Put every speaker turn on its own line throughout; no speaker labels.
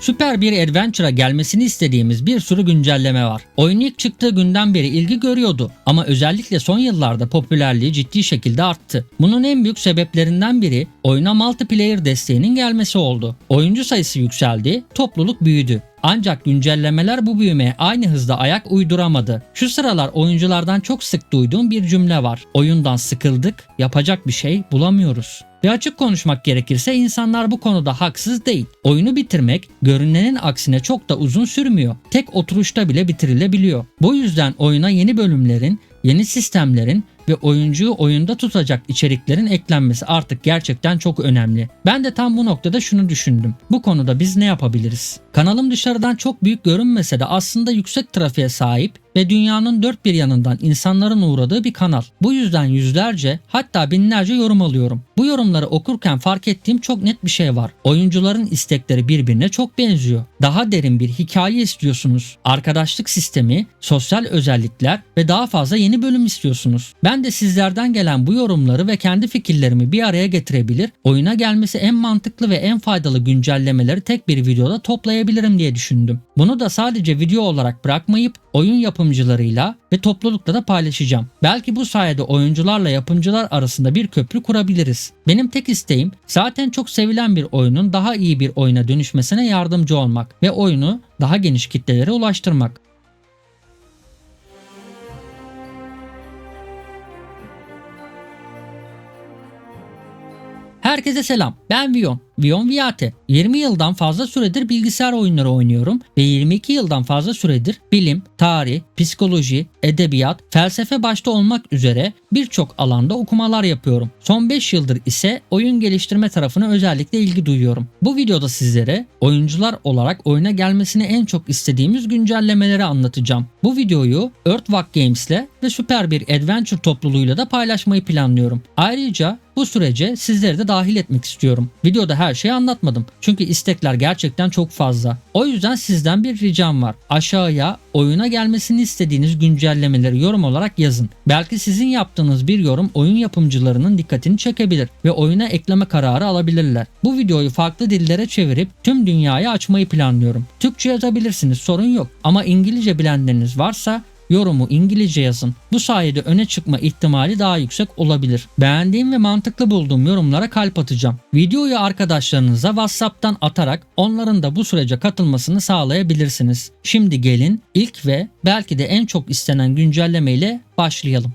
Süper bir Adventure'a gelmesini istediğimiz bir sürü güncelleme var. Oyun ilk çıktığı günden beri ilgi görüyordu ama özellikle son yıllarda popülerliği ciddi şekilde arttı. Bunun en büyük sebeplerinden biri oyuna multiplayer desteğinin gelmesi oldu. Oyuncu sayısı yükseldi, topluluk büyüdü. Ancak güncellemeler bu büyümeye aynı hızda ayak uyduramadı. Şu sıralar oyunculardan çok sık duyduğum bir cümle var. Oyundan sıkıldık, yapacak bir şey bulamıyoruz. Ve açık konuşmak gerekirse insanlar bu konuda haksız değil. Oyunu bitirmek görünenin aksine çok da uzun sürmüyor. Tek oturuşta bile bitirilebiliyor. Bu yüzden oyuna yeni bölümlerin, yeni sistemlerin ve oyuncuyu oyunda tutacak içeriklerin eklenmesi artık gerçekten çok önemli. Ben de tam bu noktada şunu düşündüm. Bu konuda biz ne yapabiliriz? Kanalım dışarıdan çok büyük görünmese de aslında yüksek trafiğe sahip ve dünyanın dört bir yanından insanların uğradığı bir kanal. Bu yüzden yüzlerce hatta binlerce yorum alıyorum. Bu yorumları okurken fark ettiğim çok net bir şey var. Oyuncuların istekleri birbirine çok benziyor. Daha derin bir hikaye istiyorsunuz. Arkadaşlık sistemi, sosyal özellikler ve daha fazla yeni bölüm istiyorsunuz. Ben de sizlerden gelen bu yorumları ve kendi fikirlerimi bir araya getirebilir, oyuna gelmesi en mantıklı ve en faydalı güncellemeleri tek bir videoda toplayabilirim diye düşündüm. Bunu da sadece video olarak bırakmayıp oyun yapımcılarıyla ve toplulukla da paylaşacağım. Belki bu sayede oyuncularla yapımcılar arasında bir köprü kurabiliriz. Benim tek isteğim zaten çok sevilen bir oyunun daha iyi bir oyuna dönüşmesine yardımcı olmak ve oyunu daha geniş kitlelere ulaştırmak. Herkese selam. Ben Vion. Vion Viate. 20 yıldan fazla süredir bilgisayar oyunları oynuyorum ve 22 yıldan fazla süredir bilim, tarih, psikoloji, edebiyat, felsefe başta olmak üzere birçok alanda okumalar yapıyorum. Son 5 yıldır ise oyun geliştirme tarafına özellikle ilgi duyuyorum. Bu videoda sizlere oyuncular olarak oyuna gelmesini en çok istediğimiz güncellemeleri anlatacağım. Bu videoyu Earthwalk Games'le ve süper bir adventure topluluğuyla da paylaşmayı planlıyorum. Ayrıca bu sürece sizleri de dahil etmek istiyorum. Videoda her şeyi anlatmadım. Çünkü istekler gerçekten çok fazla. O yüzden sizden bir ricam var. Aşağıya oyuna gelmesini istediğiniz güncellemeleri yorum olarak yazın. Belki sizin yaptığınız bir yorum oyun yapımcılarının dikkatini çekebilir ve oyuna ekleme kararı alabilirler. Bu videoyu farklı dillere çevirip tüm dünyaya açmayı planlıyorum. Türkçe yazabilirsiniz sorun yok ama İngilizce bilenleriniz varsa yorumu İngilizce yazın. Bu sayede öne çıkma ihtimali daha yüksek olabilir. Beğendiğim ve mantıklı bulduğum yorumlara kalp atacağım. Videoyu arkadaşlarınıza WhatsApp'tan atarak onların da bu sürece katılmasını sağlayabilirsiniz. Şimdi gelin ilk ve belki de en çok istenen güncelleme ile başlayalım.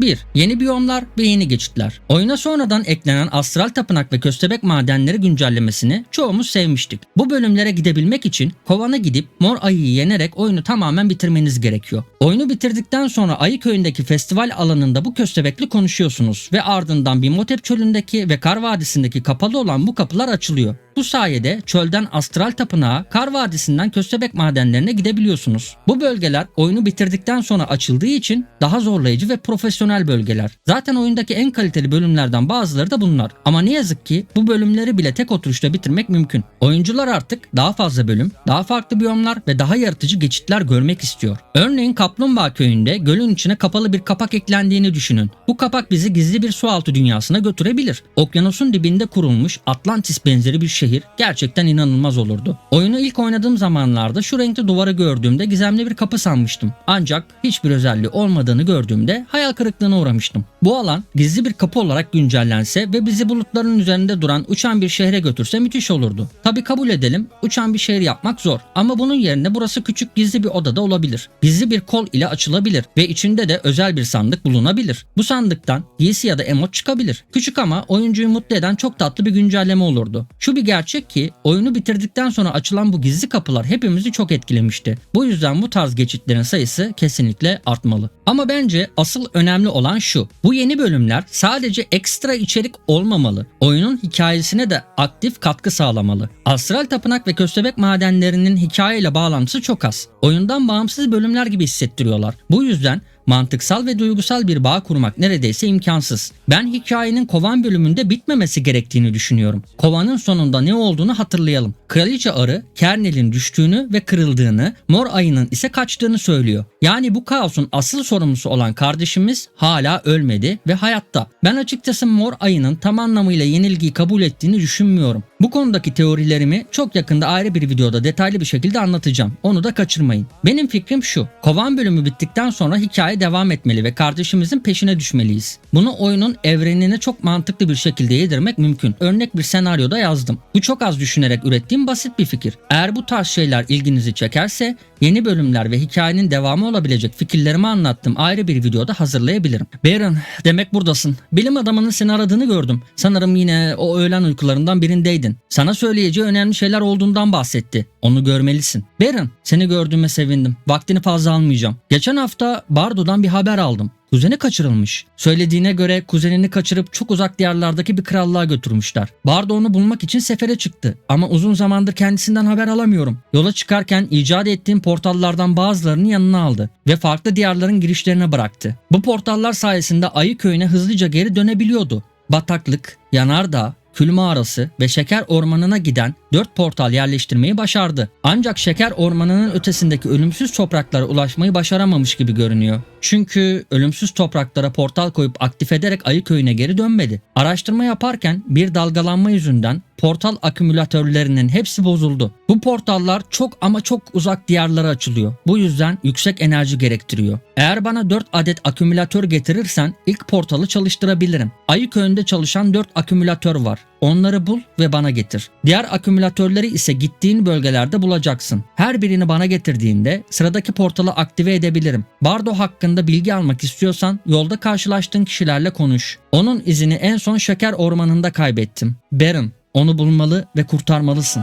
1. Yeni biyomlar ve yeni geçitler. Oyuna sonradan eklenen astral tapınak ve köstebek madenleri güncellemesini çoğumuz sevmiştik. Bu bölümlere gidebilmek için kovana gidip mor ayıyı yenerek oyunu tamamen bitirmeniz gerekiyor. Oyunu bitirdikten sonra Ayı köyündeki festival alanında bu köstebekle konuşuyorsunuz ve ardından Bimhotep çölündeki ve Kar Vadisi'ndeki kapalı olan bu kapılar açılıyor. Bu sayede çölden astral tapınağa, Kar Vadisi'nden köstebek madenlerine gidebiliyorsunuz. Bu bölgeler oyunu bitirdikten sonra açıldığı için daha zorlayıcı ve profesyonel bölgeler. Zaten oyundaki en kaliteli bölümlerden bazıları da bunlar. Ama ne yazık ki bu bölümleri bile tek oturuşta bitirmek mümkün. Oyuncular artık daha fazla bölüm, daha farklı biyomlar ve daha yaratıcı geçitler görmek istiyor. Örneğin Kaplumbağa köyünde gölün içine kapalı bir kapak eklendiğini düşünün. Bu kapak bizi gizli bir sualtı dünyasına götürebilir. Okyanusun dibinde kurulmuş Atlantis benzeri bir şehir gerçekten inanılmaz olurdu. Oyunu ilk oynadığım zamanlarda şu renkli duvarı gördüğümde gizemli bir kapı sanmıştım. Ancak hiçbir özelliği olmadığını gördüğümde hayal kırıklığına uğramıştım. Bu alan gizli bir kapı olarak güncellense ve bizi bulutların üzerinde duran uçan bir şehre götürse müthiş olurdu. Tabi kabul edelim uçan bir şehir yapmak zor ama bunun yerine burası küçük gizli bir odada olabilir. Gizli bir kol ile açılabilir ve içinde de özel bir sandık bulunabilir. Bu sandıktan giysi ya da emot çıkabilir. Küçük ama oyuncuyu mutlu eden çok tatlı bir güncelleme olurdu. Şu bir gerçek ki oyunu bitirdikten sonra açılan bu gizli kapılar hepimizi çok etkilemişti. Bu yüzden bu tarz geçitlerin sayısı kesinlikle artmalı. Ama bence asıl önemli olan şu. Bu yeni bölümler sadece ekstra içerik olmamalı. Oyunun hikayesine de aktif katkı sağlamalı. Astral Tapınak ve Köstebek madenlerinin hikayeyle bağlantısı çok az. Oyundan bağımsız bölümler gibi hissettiriyorlar. Bu yüzden mantıksal ve duygusal bir bağ kurmak neredeyse imkansız. Ben hikayenin kovan bölümünde bitmemesi gerektiğini düşünüyorum. Kovanın sonunda ne olduğunu hatırlayalım. Kraliçe arı Kernel'in düştüğünü ve kırıldığını, mor ayının ise kaçtığını söylüyor. Yani bu kaosun asıl sorumlusu olan kardeşimiz hala ölmedi ve hayatta. Ben açıkçası mor ayının tam anlamıyla yenilgiyi kabul ettiğini düşünmüyorum. Bu konudaki teorilerimi çok yakında ayrı bir videoda detaylı bir şekilde anlatacağım. Onu da kaçırmayın. Benim fikrim şu. Kovan bölümü bittikten sonra hikaye devam etmeli ve kardeşimizin peşine düşmeliyiz. Bunu oyunun evrenine çok mantıklı bir şekilde yedirmek mümkün. Örnek bir senaryoda yazdım. Bu çok az düşünerek ürettiğim basit bir fikir. Eğer bu tarz şeyler ilginizi çekerse yeni bölümler ve hikayenin devamı olabilecek fikirlerimi anlattığım ayrı bir videoda hazırlayabilirim. Baron demek buradasın. Bilim adamının seni aradığını gördüm. Sanırım yine o öğlen uykularından birindeydin. Sana söyleyeceği önemli şeyler olduğundan bahsetti. Onu görmelisin. Baron seni gördüğüme sevindim. Vaktini fazla almayacağım. Geçen hafta Bardo'dan bir haber aldım. Kuzeni kaçırılmış. Söylediğine göre kuzenini kaçırıp çok uzak diyarlardaki bir krallığa götürmüşler. Bardo onu bulmak için sefere çıktı. Ama uzun zamandır kendisinden haber alamıyorum. Yola çıkarken icat ettiğim portallardan bazılarını yanına aldı ve farklı diyarların girişlerine bıraktı. Bu portallar sayesinde Ayı köyüne hızlıca geri dönebiliyordu. Bataklık, yanardağ, kül mağarası ve şeker ormanına giden 4 portal yerleştirmeyi başardı. Ancak şeker ormanının ötesindeki ölümsüz topraklara ulaşmayı başaramamış gibi görünüyor. Çünkü ölümsüz topraklara portal koyup aktif ederek ayı köyüne geri dönmedi. Araştırma yaparken bir dalgalanma yüzünden portal akümülatörlerinin hepsi bozuldu. Bu portallar çok ama çok uzak diyarlara açılıyor. Bu yüzden yüksek enerji gerektiriyor. Eğer bana 4 adet akümülatör getirirsen ilk portalı çalıştırabilirim. Ayı köyünde çalışan 4 akümülatör var. Onları bul ve bana getir. Diğer akümülatörleri ise gittiğin bölgelerde bulacaksın. Her birini bana getirdiğinde sıradaki portalı aktive edebilirim. Bardo hakkında bilgi almak istiyorsan yolda karşılaştığın kişilerle konuş. Onun izini en son Şeker Ormanı'nda kaybettim. Baron, onu bulmalı ve kurtarmalısın.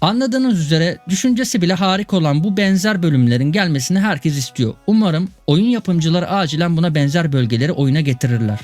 Anladığınız üzere düşüncesi bile harika olan bu benzer bölümlerin gelmesini herkes istiyor. Umarım oyun yapımcıları acilen buna benzer bölgeleri oyuna getirirler.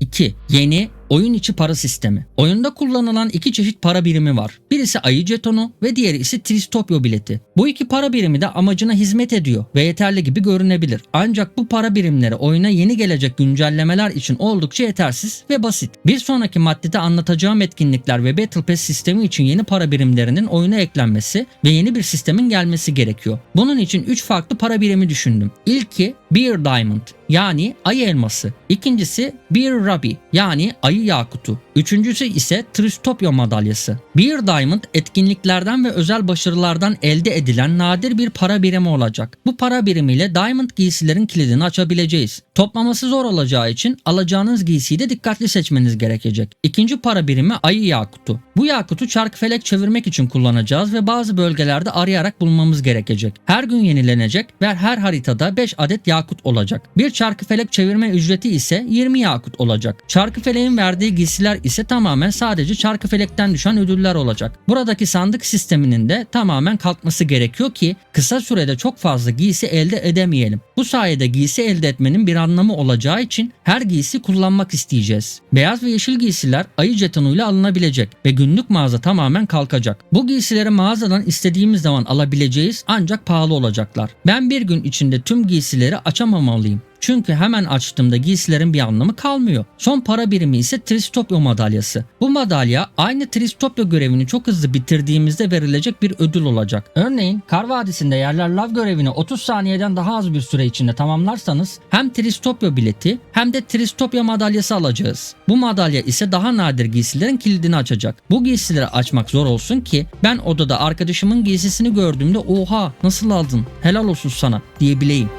2. Yeni oyun içi para sistemi. Oyunda kullanılan iki çeşit para birimi var. Birisi ayı jetonu ve diğeri ise Tristopyo bileti. Bu iki para birimi de amacına hizmet ediyor ve yeterli gibi görünebilir. Ancak bu para birimleri oyuna yeni gelecek güncellemeler için oldukça yetersiz ve basit. Bir sonraki maddede anlatacağım etkinlikler ve Battle Pass sistemi için yeni para birimlerinin oyuna eklenmesi ve yeni bir sistemin gelmesi gerekiyor. Bunun için 3 farklı para birimi düşündüm. İlki Beer Diamond yani ayı elması. İkincisi Beer Ruby yani ayı yakutu. Üçüncüsü ise Tristopya madalyası. Beer Diamond etkinliklerden ve özel başarılardan elde edilen nadir bir para birimi olacak. Bu para birimiyle Diamond giysilerin kilidini açabileceğiz. Toplaması zor olacağı için alacağınız giysiyi de dikkatli seçmeniz gerekecek. İkinci para birimi ayı yakutu. Bu yakutu çarkıfelek çevirmek için kullanacağız ve bazı bölgelerde arayarak bulmamız gerekecek. Her gün yenilenecek ve her haritada 5 adet yakut olacak. Bir çarkıfelek çevirme ücreti ise 20 yakut olacak. Çarkıfeleğin verdiği giysiler ise tamamen sadece çarkıfelekten düşen ödüller olacak. Buradaki sandık sisteminin de tamamen kalkması gerekiyor ki kısa sürede çok fazla giysi elde edemeyelim. Bu sayede giysi elde etmenin bir anlamı olacağı için her giysi kullanmak isteyeceğiz. Beyaz ve yeşil giysiler ayı jetonuyla alınabilecek ve günlük mağaza tamamen kalkacak. Bu giysileri mağazadan istediğimiz zaman alabileceğiz ancak pahalı olacaklar. Ben bir gün içinde tüm giysileri açamamalıyım. Çünkü hemen açtığımda giysilerin bir anlamı kalmıyor. Son para birimi ise Tristopya madalyası. Bu madalya aynı Tristopya görevini çok hızlı bitirdiğimizde verilecek bir ödül olacak. Örneğin Kar Vadisi'nde yerler lav görevini 30 saniyeden daha az bir süre içinde tamamlarsanız hem Tristopya bileti hem de Tristopya madalyası alacağız. Bu madalya ise daha nadir giysilerin kilidini açacak. Bu giysileri açmak zor olsun ki ben odada arkadaşımın giysisini gördüğümde oha nasıl aldın helal olsun sana diyebileyim.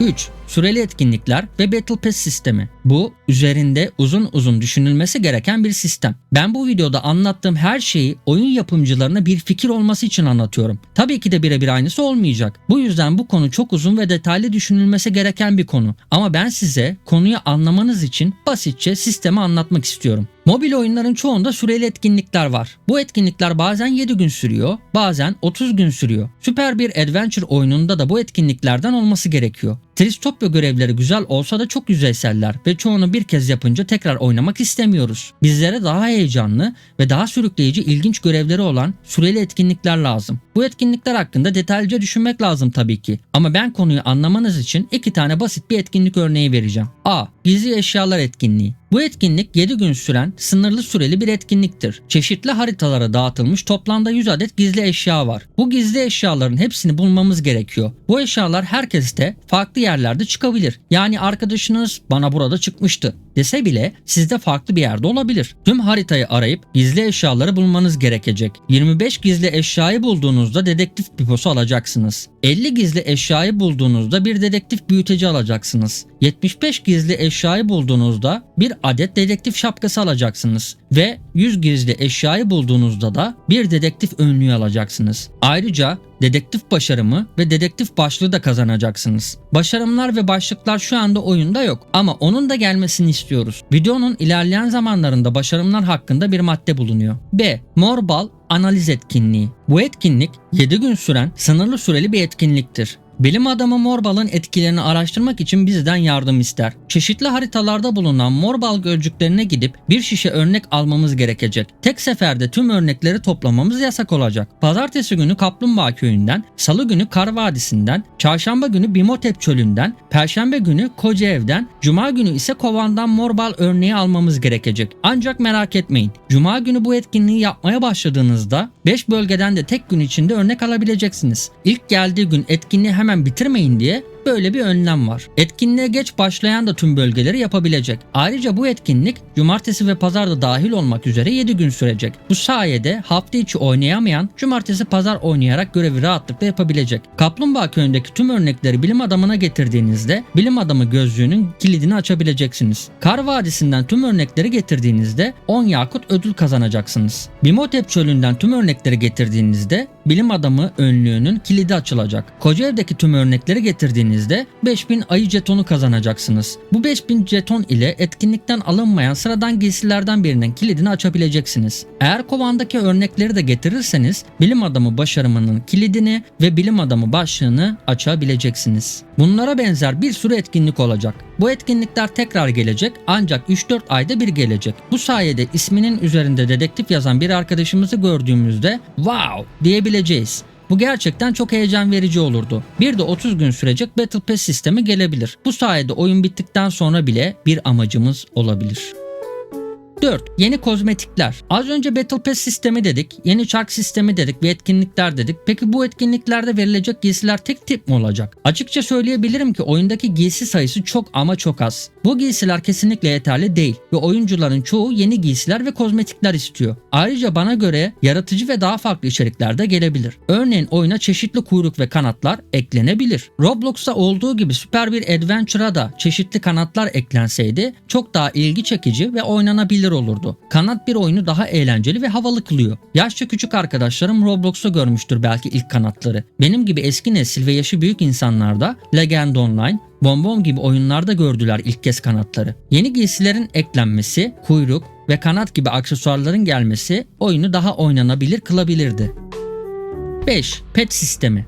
3. Süreli etkinlikler ve Battle Pass sistemi. Bu üzerinde uzun uzun düşünülmesi gereken bir sistem. Ben bu videoda anlattığım her şeyi oyun yapımcılarına bir fikir olması için anlatıyorum. Tabii ki de birebir aynısı olmayacak. Bu yüzden bu konu çok uzun ve detaylı düşünülmesi gereken bir konu. Ama ben size konuyu anlamanız için basitçe sistemi anlatmak istiyorum. Mobil oyunların çoğunda süreli etkinlikler var. Bu etkinlikler bazen 7 gün sürüyor, bazen 30 gün sürüyor. Süper bir adventure oyununda da bu etkinliklerden olması gerekiyor. Tristopya görevleri güzel olsa da çok yüzeyseller ve çoğunu bir kez yapınca tekrar oynamak istemiyoruz. Bizlere daha heyecanlı ve daha sürükleyici ilginç görevleri olan süreli etkinlikler lazım. Bu etkinlikler hakkında detaylıca düşünmek lazım tabii ki. Ama ben konuyu anlamanız için iki tane basit bir etkinlik örneği vereceğim. A. Gizli eşyalar etkinliği. Bu etkinlik 7 gün süren sınırlı süreli bir etkinliktir. Çeşitli haritalara dağıtılmış toplamda 100 adet gizli eşya var. Bu gizli eşyaların hepsini bulmamız gerekiyor. Bu eşyalar herkeste farklı yerlerde çıkabilir. Yani arkadaşınız bana burada çıkmıştı dese bile sizde farklı bir yerde olabilir. Tüm haritayı arayıp gizli eşyaları bulmanız gerekecek. 25 gizli eşyayı bulduğunuzda dedektif piposu alacaksınız. 50 gizli eşyayı bulduğunuzda bir dedektif büyüteci alacaksınız. 75 gizli eşyayı bulduğunuzda bir adet dedektif şapkası alacaksınız ve 100 gizli eşyayı bulduğunuzda da bir dedektif önlüğü alacaksınız. Ayrıca dedektif başarımı ve dedektif başlığı da kazanacaksınız. Başarımlar ve başlıklar şu anda oyunda yok ama onun da gelmesini istiyoruz. Videonun ilerleyen zamanlarında başarımlar hakkında bir madde bulunuyor. B. Morbal analiz etkinliği. Bu etkinlik 7 gün süren sınırlı süreli bir etkinliktir. Bilim adamı Morbal'ın etkilerini araştırmak için bizden yardım ister. Çeşitli haritalarda bulunan Morbal gölcüklerine gidip bir şişe örnek almamız gerekecek. Tek seferde tüm örnekleri toplamamız yasak olacak. Pazartesi günü Kaplumbağa köyünden, salı günü Kar Vadisi'nden, çarşamba günü Bimotep çölünden, perşembe günü Kocaev'den, cuma günü ise Kovan'dan Morbal örneği almamız gerekecek. Ancak merak etmeyin. Cuma günü bu etkinliği yapmaya başladığınızda 5 bölgeden de tek gün içinde örnek alabileceksiniz. İlk geldiği gün etkinliği hemen bitirmeyin diye böyle bir önlem var. Etkinliğe geç başlayan da tüm bölgeleri yapabilecek. Ayrıca bu etkinlik cumartesi ve pazarda dahil olmak üzere 7 gün sürecek. Bu sayede hafta içi oynayamayan cumartesi pazar oynayarak görevi rahatlıkla yapabilecek. Kaplumbağa köyündeki tüm örnekleri bilim adamına getirdiğinizde bilim adamı gözlüğünün kilidini açabileceksiniz. Kar Vadisi'nden tüm örnekleri getirdiğinizde 10 yakut ödül kazanacaksınız. Bimotep çölünden tüm örnekleri getirdiğinizde bilim adamı önlüğünün kilidi açılacak. Kocaev'deki tüm örnekleri getirdiğinizde 5000 ayı jetonu kazanacaksınız. Bu 5000 jeton ile etkinlikten alınmayan sıradan giysilerden birinin kilidini açabileceksiniz. Eğer kovandaki örnekleri de getirirseniz bilim adamı başarımının kilidini ve bilim adamı başlığını açabileceksiniz. Bunlara benzer bir sürü etkinlik olacak. Bu etkinlikler tekrar gelecek ancak 3-4 ayda bir gelecek. Bu sayede isminin üzerinde dedektif yazan bir arkadaşımızı gördüğümüzde wow diyebileceğiz. Bu gerçekten çok heyecan verici olurdu. Bir de 30 gün sürecek Battle Pass sistemi gelebilir. Bu sayede oyun bittikten sonra bile bir amacımız olabilir. 4. Yeni kozmetikler. Az önce Battle Pass sistemi dedik, yeni çark sistemi dedik ve etkinlikler dedik. Peki bu etkinliklerde verilecek giysiler tek tip mi olacak? Açıkça söyleyebilirim ki oyundaki giysi sayısı çok ama çok az. Bu giysiler kesinlikle yeterli değil ve oyuncuların çoğu yeni giysiler ve kozmetikler istiyor. Ayrıca bana göre yaratıcı ve daha farklı içerikler de gelebilir. Örneğin oyuna çeşitli kuyruk ve kanatlar eklenebilir. Roblox'ta olduğu gibi süper bir adventure'a da çeşitli kanatlar eklenseydi çok daha ilgi çekici ve oynanabilir olurdu. Kanat bir oyunu daha eğlenceli ve havalı kılıyor. Yaşça küçük arkadaşlarım Roblox'ta görmüştür belki ilk kanatları. Benim gibi eski nesil ve yaşı büyük insanlar da Legend Online, Bonbon gibi oyunlarda gördüler ilk kez kanatları. Yeni giysilerin eklenmesi, kuyruk ve kanat gibi aksesuarların gelmesi oyunu daha oynanabilir kılabilirdi. 5. Pet sistemi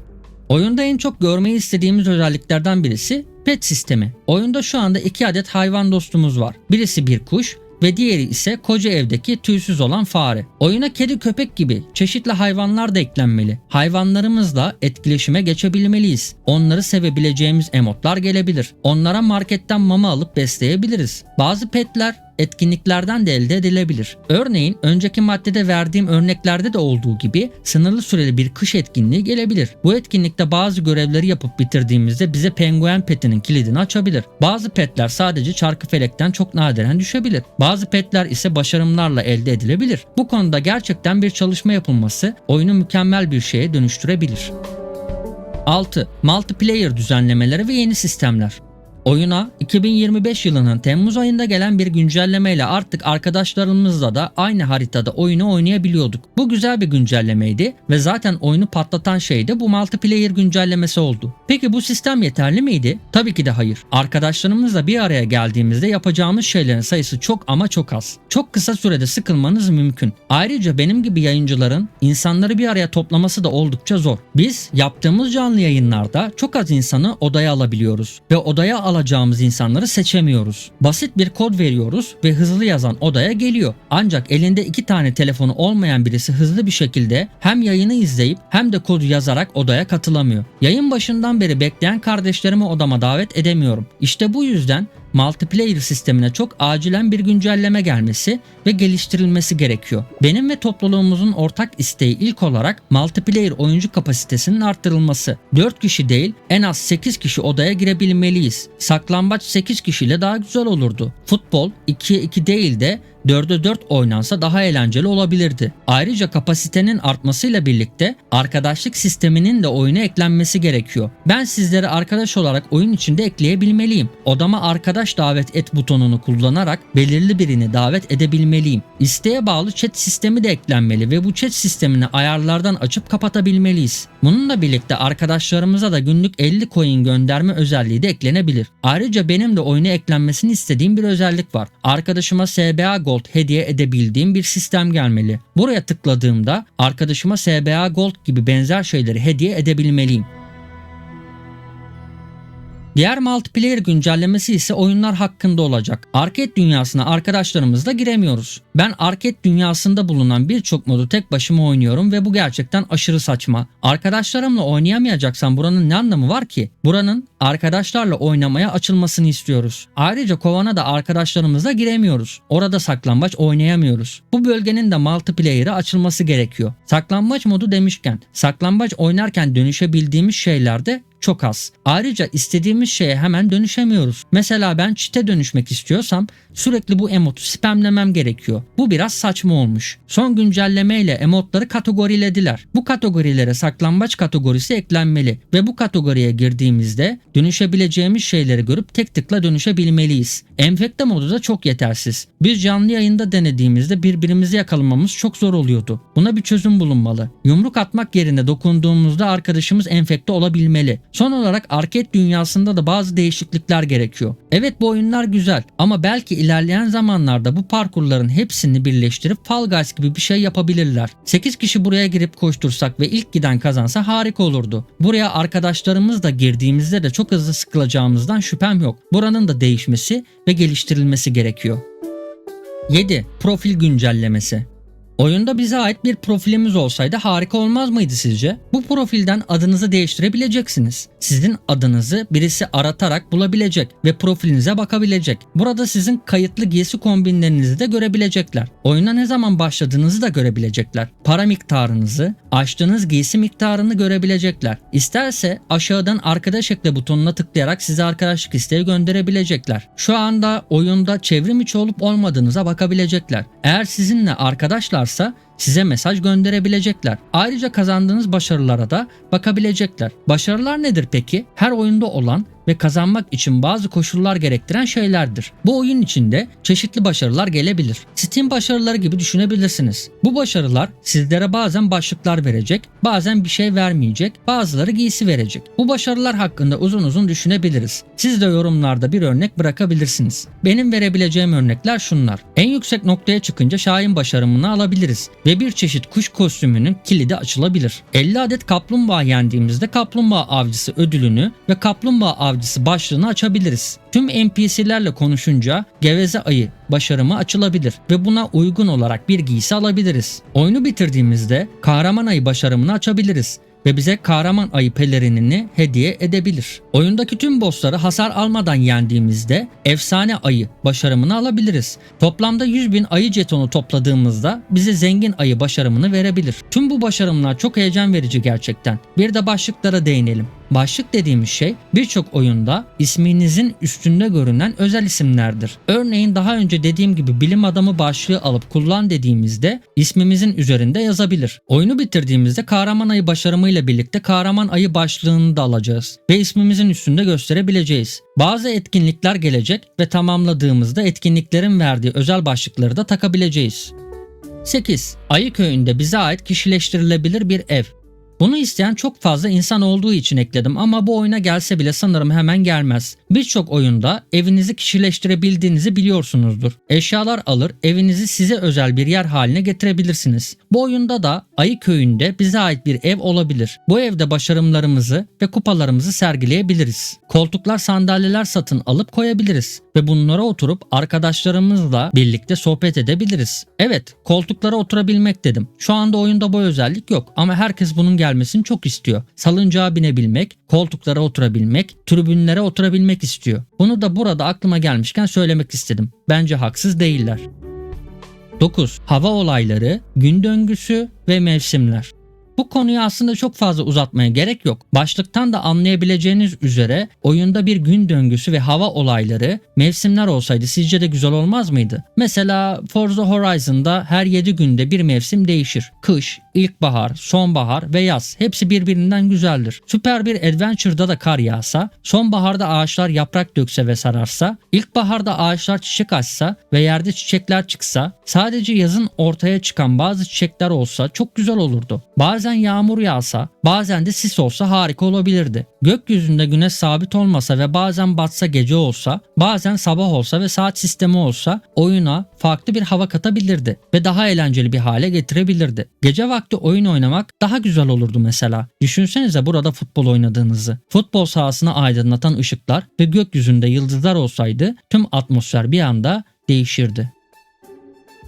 Oyunda en çok görmeyi istediğimiz özelliklerden birisi pet sistemi. Oyunda şu anda iki adet hayvan dostumuz var. Birisi bir kuş ve diğeri ise koca evdeki tüysüz olan fare. Oyuna kedi köpek gibi çeşitli hayvanlar da eklenmeli. Hayvanlarımızla etkileşime geçebilmeliyiz. Onları sevebileceğimiz emotlar gelebilir. Onlara marketten mama alıp besleyebiliriz. Bazı petler etkinliklerden de elde edilebilir. Örneğin önceki maddede verdiğim örneklerde de olduğu gibi sınırlı süreli bir kış etkinliği gelebilir. Bu etkinlikte bazı görevleri yapıp bitirdiğimizde bize penguen petinin kilidini açabilir. Bazı petler sadece çarkı felekten çok nadiren düşebilir. Bazı petler ise başarımlarla elde edilebilir. Bu konuda gerçekten bir çalışma yapılması oyunu mükemmel bir şeye dönüştürebilir. 6. Multiplayer düzenlemeleri ve yeni sistemler. Oyuna 2025 yılının Temmuz ayında gelen bir güncellemeyle artık arkadaşlarımızla da aynı haritada oyunu oynayabiliyorduk. Bu güzel bir güncellemeydi ve zaten oyunu patlatan şey de bu multiplayer güncellemesi oldu. Peki bu sistem yeterli miydi? Tabii ki de hayır. Arkadaşlarımızla bir araya geldiğimizde yapacağımız şeylerin sayısı çok ama çok az. Çok kısa sürede sıkılmanız mümkün. Ayrıca benim gibi yayıncıların insanları bir araya toplaması da oldukça zor. Biz yaptığımız canlı yayınlarda çok az insanı odaya alabiliyoruz ve odaya alacağımız insanları seçemiyoruz. Basit bir kod veriyoruz ve hızlı yazan odaya geliyor. Ancak elinde iki tane telefonu olmayan birisi hızlı bir şekilde hem yayını izleyip hem de kodu yazarak odaya katılamıyor. Yayın başından beri bekleyen kardeşlerimi odama davet edemiyorum. İşte bu yüzden multiplayer sistemine çok acilen bir güncelleme gelmesi ve geliştirilmesi gerekiyor. Benim ve topluluğumuzun ortak isteği ilk olarak multiplayer oyuncu kapasitesinin arttırılması. 4 kişi değil en az 8 kişi odaya girebilmeliyiz. Saklambaç 8 kişiyle daha güzel olurdu. Futbol 2'ye 2 değil de 4'e 4 oynansa daha eğlenceli olabilirdi. Ayrıca kapasitenin artmasıyla birlikte arkadaşlık sisteminin de oyuna eklenmesi gerekiyor. Ben sizleri arkadaş olarak oyun içinde ekleyebilmeliyim. Odama arkadaş davet et butonunu kullanarak belirli birini davet edebilmeliyim. İsteğe bağlı chat sistemi de eklenmeli ve bu chat sistemini ayarlardan açıp kapatabilmeliyiz. Bununla birlikte arkadaşlarımıza da günlük 50 coin gönderme özelliği de eklenebilir. Ayrıca benim de oyuna eklenmesini istediğim bir özellik var. Arkadaşıma SBA Gold hediye edebildiğim bir sistem gelmeli. Buraya tıkladığımda arkadaşıma SBA Gold gibi benzer şeyleri hediye edebilmeliyim. Diğer multiplayer güncellemesi ise oyunlar hakkında olacak. Arcade dünyasına arkadaşlarımızla giremiyoruz. Ben arcade dünyasında bulunan birçok modu tek başıma oynuyorum ve bu gerçekten aşırı saçma. Arkadaşlarımla oynayamayacaksam buranın ne anlamı var ki? Buranın arkadaşlarla oynamaya açılmasını istiyoruz. Ayrıca kovana da arkadaşlarımızla giremiyoruz. Orada saklambaç oynayamıyoruz. Bu bölgenin de multiplayer'ı açılması gerekiyor. Saklambaç modu demişken, saklambaç oynarken dönüşebildiğimiz şeylerde çok az. Ayrıca istediğimiz şeye hemen dönüşemiyoruz. Mesela ben çite dönüşmek istiyorsam sürekli bu emotu spamlemem gerekiyor. Bu biraz saçma olmuş. Son güncellemeyle emotları kategorilediler. Bu kategorilere saklambaç kategorisi eklenmeli ve bu kategoriye girdiğimizde dönüşebileceğimiz şeyleri görüp tek tıkla dönüşebilmeliyiz. Enfekte modu da çok yetersiz. Biz canlı yayında denediğimizde birbirimizi yakalamamız çok zor oluyordu. Buna bir çözüm bulunmalı. Yumruk atmak yerine dokunduğumuzda arkadaşımız enfekte olabilmeli. Son olarak arcade dünyasında da bazı değişiklikler gerekiyor. Evet bu oyunlar güzel ama belki ilerleyen zamanlarda bu parkurların hepsini birleştirip Fall Guys gibi bir şey yapabilirler. 8 kişi buraya girip koştursak ve ilk giden kazansa harika olurdu. Buraya arkadaşlarımız da girdiğimizde de çok hızlı sıkılacağımızdan şüphem yok. Buranın da değişmesi ve geliştirilmesi gerekiyor. 7. Profil güncellemesi Oyunda bize ait bir profilimiz olsaydı harika olmaz mıydı sizce? Bu profilden adınızı değiştirebileceksiniz. Sizin adınızı birisi aratarak bulabilecek ve profilinize bakabilecek. Burada sizin kayıtlı giysi kombinlerinizi de görebilecekler. Oyuna ne zaman başladığınızı da görebilecekler. Para miktarınızı, açtığınız giysi miktarını görebilecekler. İsterse aşağıdan arkadaş ekle butonuna tıklayarak size arkadaşlık isteği gönderebilecekler. Şu anda oyunda çevrim içi olup olmadığınıza bakabilecekler. Eğer sizinle arkadaşlar varsa size mesaj gönderebilecekler. Ayrıca kazandığınız başarılara da bakabilecekler. Başarılar nedir peki? Her oyunda olan ve kazanmak için bazı koşullar gerektiren şeylerdir. Bu oyun içinde çeşitli başarılar gelebilir. Steam başarıları gibi düşünebilirsiniz. Bu başarılar sizlere bazen başlıklar verecek, bazen bir şey vermeyecek, bazıları giysi verecek. Bu başarılar hakkında uzun uzun düşünebiliriz. Siz de yorumlarda bir örnek bırakabilirsiniz. Benim verebileceğim örnekler şunlar. En yüksek noktaya çıkınca Şahin başarımını alabiliriz ve bir çeşit kuş kostümünün kilidi açılabilir. 50 adet kaplumbağa yendiğimizde kaplumbağa avcısı ödülünü ve kaplumbağa avcısı başlığını açabiliriz. Tüm NPC'lerle konuşunca geveze ayı başarımı açılabilir ve buna uygun olarak bir giysi alabiliriz. Oyunu bitirdiğimizde kahraman ayı başarımını açabiliriz ve bize kahraman ayı pelerinini hediye edebilir. Oyundaki tüm bossları hasar almadan yendiğimizde efsane ayı başarımını alabiliriz. Toplamda 100 bin ayı jetonu topladığımızda bize zengin ayı başarımını verebilir. Tüm bu başarımlar çok heyecan verici gerçekten. Bir de başlıklara değinelim. Başlık dediğimiz şey birçok oyunda isminizin üstünde görünen özel isimlerdir. Örneğin daha önce dediğim gibi bilim adamı başlığı alıp kullan dediğimizde ismimizin üzerinde yazabilir. Oyunu bitirdiğimizde kahraman ayı başarımıyla birlikte kahraman ayı başlığını da alacağız ve ismimizin üstünde gösterebileceğiz. Bazı etkinlikler gelecek ve tamamladığımızda etkinliklerin verdiği özel başlıkları da takabileceğiz. 8. Ayı köyünde bize ait kişileştirilebilir bir ev. Bunu isteyen çok fazla insan olduğu için ekledim ama bu oyuna gelse bile sanırım hemen gelmez. Birçok oyunda evinizi kişileştirebildiğinizi biliyorsunuzdur. Eşyalar alır evinizi size özel bir yer haline getirebilirsiniz. Bu oyunda da Ayı Köyü'nde bize ait bir ev olabilir. Bu evde başarımlarımızı ve kupalarımızı sergileyebiliriz. Koltuklar sandalyeler satın alıp koyabiliriz ve bunlara oturup arkadaşlarımızla birlikte sohbet edebiliriz. Evet koltuklara oturabilmek dedim. Şu anda oyunda bu özellik yok ama herkes bunun gelmesini çok istiyor. Salıncağa binebilmek, koltuklara oturabilmek, tribünlere oturabilmek istiyor. Bunu da burada aklıma gelmişken söylemek istedim. Bence haksız değiller. 9. Hava olayları, gün döngüsü ve mevsimler. Bu konuyu aslında çok fazla uzatmaya gerek yok. Başlıktan da anlayabileceğiniz üzere oyunda bir gün döngüsü ve hava olayları, mevsimler olsaydı sizce de güzel olmaz mıydı? Mesela Forza Horizon'da her 7 günde bir mevsim değişir. Kış, ilkbahar, sonbahar ve yaz hepsi birbirinden güzeldir. Süper bir adventure'da da kar yağsa, sonbaharda ağaçlar yaprak dökse ve sararsa, ilkbaharda ağaçlar çiçek açsa ve yerde çiçekler çıksa, sadece yazın ortaya çıkan bazı çiçekler olsa çok güzel olurdu. Bazen yağmur yağsa, bazen de sis olsa harika olabilirdi. Gökyüzünde güneş sabit olmasa ve bazen batsa gece olsa, bazen sabah olsa ve saat sistemi olsa oyuna farklı bir hava katabilirdi ve daha eğlenceli bir hale getirebilirdi. Gece vakti oyun oynamak daha güzel olurdu mesela. Düşünsenize burada futbol oynadığınızı. Futbol sahasını aydınlatan ışıklar ve gökyüzünde yıldızlar olsaydı tüm atmosfer bir anda değişirdi.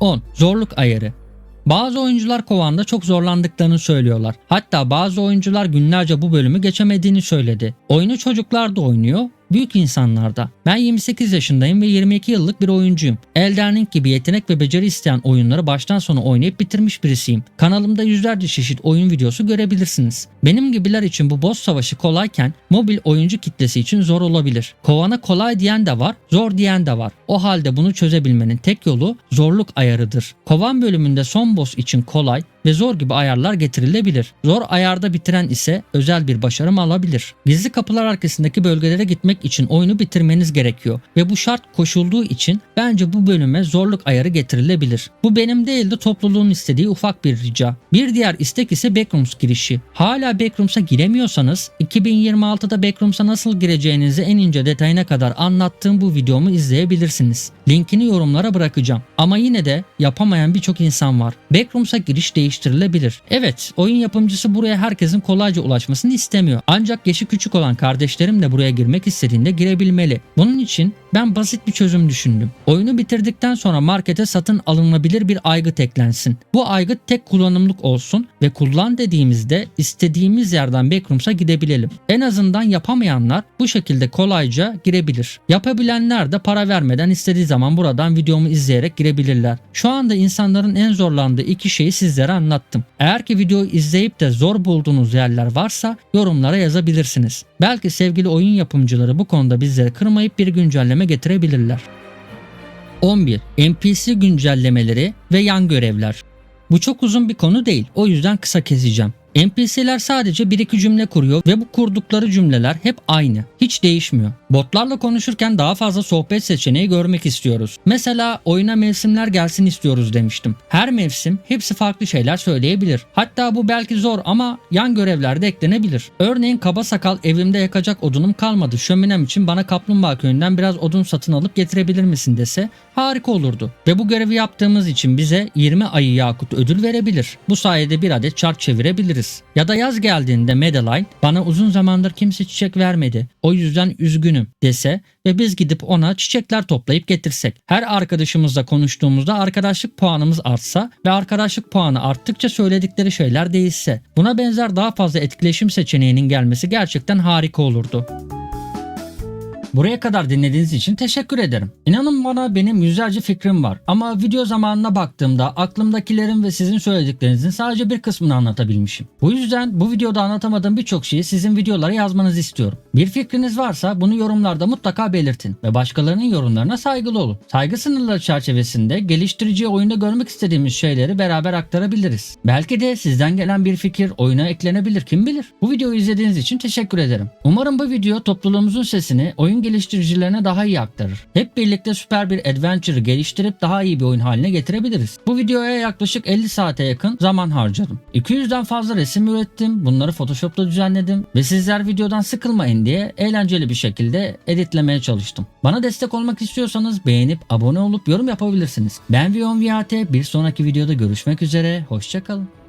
10. Zorluk ayarı bazı oyuncular kovanda çok zorlandıklarını söylüyorlar. Hatta bazı oyuncular günlerce bu bölümü geçemediğini söyledi. Oyunu çocuklar da oynuyor, büyük insanlar da. Ben 28 yaşındayım ve 22 yıllık bir oyuncuyum. Elden gibi yetenek ve beceri isteyen oyunları baştan sona oynayıp bitirmiş birisiyim. Kanalımda yüzlerce çeşit oyun videosu görebilirsiniz. Benim gibiler için bu boss savaşı kolayken mobil oyuncu kitlesi için zor olabilir. Kovana kolay diyen de var, zor diyen de var. O halde bunu çözebilmenin tek yolu zorluk ayarıdır. Kovan bölümünde son boss için kolay ve zor gibi ayarlar getirilebilir. Zor ayarda bitiren ise özel bir başarım alabilir. Gizli kapılar arkasındaki bölgelere gitmek için oyunu bitirmeniz gerekiyor ve bu şart koşulduğu için bence bu bölüme zorluk ayarı getirilebilir. Bu benim değil de topluluğun istediği ufak bir rica. Bir diğer istek ise Backrooms girişi. Hala Backrooms'a giremiyorsanız 2026'da Backrooms'a nasıl gireceğinizi en ince detayına kadar anlattığım bu videomu izleyebilirsiniz. Linkini yorumlara bırakacağım. Ama yine de yapamayan birçok insan var. Backrooms'a giriş değiştirilebilir. Evet, oyun yapımcısı buraya herkesin kolayca ulaşmasını istemiyor. Ancak yaşı küçük olan kardeşlerim de buraya girmek istediğinde girebilmeli. Bunun için ben basit bir çözüm düşündüm. Oyunu bitirdikten sonra markete satın alınabilir bir aygıt eklensin. Bu aygıt tek kullanımlık olsun ve kullan dediğimizde istediğimiz yerden Backrooms'a gidebilelim. En azından yapamayanlar bu şekilde kolayca girebilir. Yapabilenler de para vermeden istediği zaman buradan videomu izleyerek girebilirler. Şu anda insanların en zorlandığı iki şeyi sizlere anlattım. Eğer ki videoyu izleyip de zor bulduğunuz yerler varsa yorumlara yazabilirsiniz. Belki sevgili oyun yapımcıları bu konuda bizleri kırmayıp bir güncelleme getirebilirler. 11. NPC güncellemeleri ve yan görevler. Bu çok uzun bir konu değil. O yüzden kısa keseceğim. NPC'ler sadece bir iki cümle kuruyor ve bu kurdukları cümleler hep aynı. Hiç değişmiyor. Botlarla konuşurken daha fazla sohbet seçeneği görmek istiyoruz. Mesela oyuna mevsimler gelsin istiyoruz demiştim. Her mevsim hepsi farklı şeyler söyleyebilir. Hatta bu belki zor ama yan görevler de eklenebilir. Örneğin kaba sakal evimde yakacak odunum kalmadı. Şöminem için bana kaplumbağa köyünden biraz odun satın alıp getirebilir misin dese harika olurdu. Ve bu görevi yaptığımız için bize 20 ayı yakut ödül verebilir. Bu sayede bir adet çark çevirebiliriz. Ya da yaz geldiğinde Madeline bana uzun zamandır kimse çiçek vermedi. O yüzden üzgünüm dese ve biz gidip ona çiçekler toplayıp getirsek. Her arkadaşımızla konuştuğumuzda arkadaşlık puanımız artsa ve arkadaşlık puanı arttıkça söyledikleri şeyler değişse. Buna benzer daha fazla etkileşim seçeneğinin gelmesi gerçekten harika olurdu. Buraya kadar dinlediğiniz için teşekkür ederim. İnanın bana benim yüzlerce fikrim var ama video zamanına baktığımda aklımdakilerin ve sizin söylediklerinizin sadece bir kısmını anlatabilmişim. Bu yüzden bu videoda anlatamadığım birçok şeyi sizin videolara yazmanızı istiyorum. Bir fikriniz varsa bunu yorumlarda mutlaka belirtin ve başkalarının yorumlarına saygılı olun. Saygı sınırları çerçevesinde geliştirici oyunda görmek istediğimiz şeyleri beraber aktarabiliriz. Belki de sizden gelen bir fikir oyuna eklenebilir kim bilir. Bu videoyu izlediğiniz için teşekkür ederim. Umarım bu video topluluğumuzun sesini oyun oyun geliştiricilerine daha iyi aktarır. Hep birlikte süper bir adventure geliştirip daha iyi bir oyun haline getirebiliriz. Bu videoya yaklaşık 50 saate yakın zaman harcadım. 200'den fazla resim ürettim. Bunları Photoshop'ta düzenledim ve sizler videodan sıkılmayın diye eğlenceli bir şekilde editlemeye çalıştım. Bana destek olmak istiyorsanız beğenip abone olup yorum yapabilirsiniz. Ben Vion Viate bir sonraki videoda görüşmek üzere. Hoşçakalın.